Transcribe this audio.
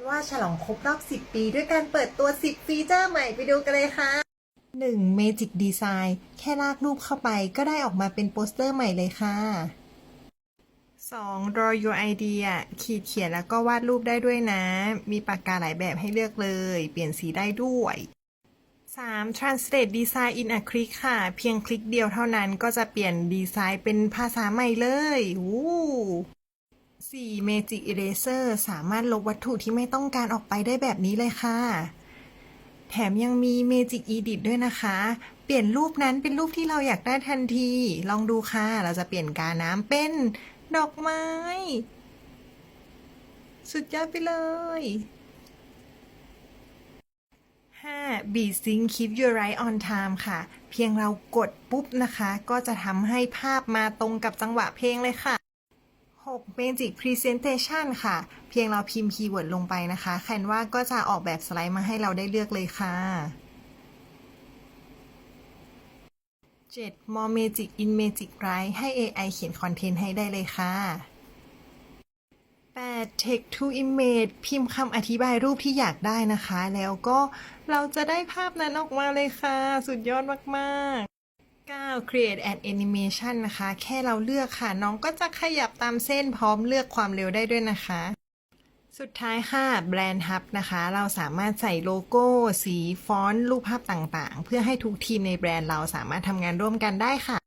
นว่าฉลองครบรอบ 10 ปีด้วยการเปิดตัว 10 ฟีเจอร์ใหม่ไปดูกันเลยค่ะ 1. Magic Design แค่ลากรูปเข้าไปก็ได้ออกมาเป็นโปสเตอร์ใหม่เลยค่ะ 2. Draw Your Idea ขีดเขียนแล้วก็วาดรูปได้ด้วยนะ มีปากกาหลายแบบให้เลือกเลย เปลี่ยนสีได้ด้วย 3. Translate Design in a Click ค่ะ เพียงคลิกเดียวเท่านั้นก็จะเปลี่ยนดีไซน์เป็นภาษาใหม่เลยวู้ 4. Magic Eraser สามารถลบวัตถุที่ไม่ต้องการออกไปได้แบบนี้เลยค่ะ แถมยังมี Magic Edit ด้วยนะคะ เปลี่ยนรูปนั้นเป็นรูปที่เราอยากได้ทันที ลองดูค่ะ เราจะเปลี่ยนกาน้ำเป็นดอกไม้ สุดยอดไปเลย 5. b e Sync Keep Your Right on Time ค่ะ เพียงเรากดปุ๊บนะคะ ก็จะทำให้ภาพมาตรงกับจังหวะเพลงเลยค่ะ 6. Magic Presentation ค่ะ เพียงเราพิมพ์คีย์เวิร์ดลงไปนะคะ Canva ก็จะออกแบบสไลด์มาให้เราได้เลือกเลยค่ะ 7. More Magic in Magic Write ให้ AI เขียนคอนเทนต์ให้ได้เลยค่ะ 8. Text to Image พิมพ์คำอธิบายรูปที่อยากได้นะคะ แล้วก็เราจะได้ภาพนั้นออกมาเลยค่ะ สุดยอดมาก ๆ 9. Create an Animation นะคะ แค่เราเลือกค่ะ น้องก็จะขยับตามเส้นพร้อมเลือกความเร็วได้ด้วยนะคะ สุดท้ายค่ะ Brand Hub นะคะ เราสามารถใส่โลโก้ สีฟอนต์รูปภาพต่างๆ เพื่อให้ทุกทีมในแบรนด์เราสามารถทำงานร่วมกันได้ค่ะ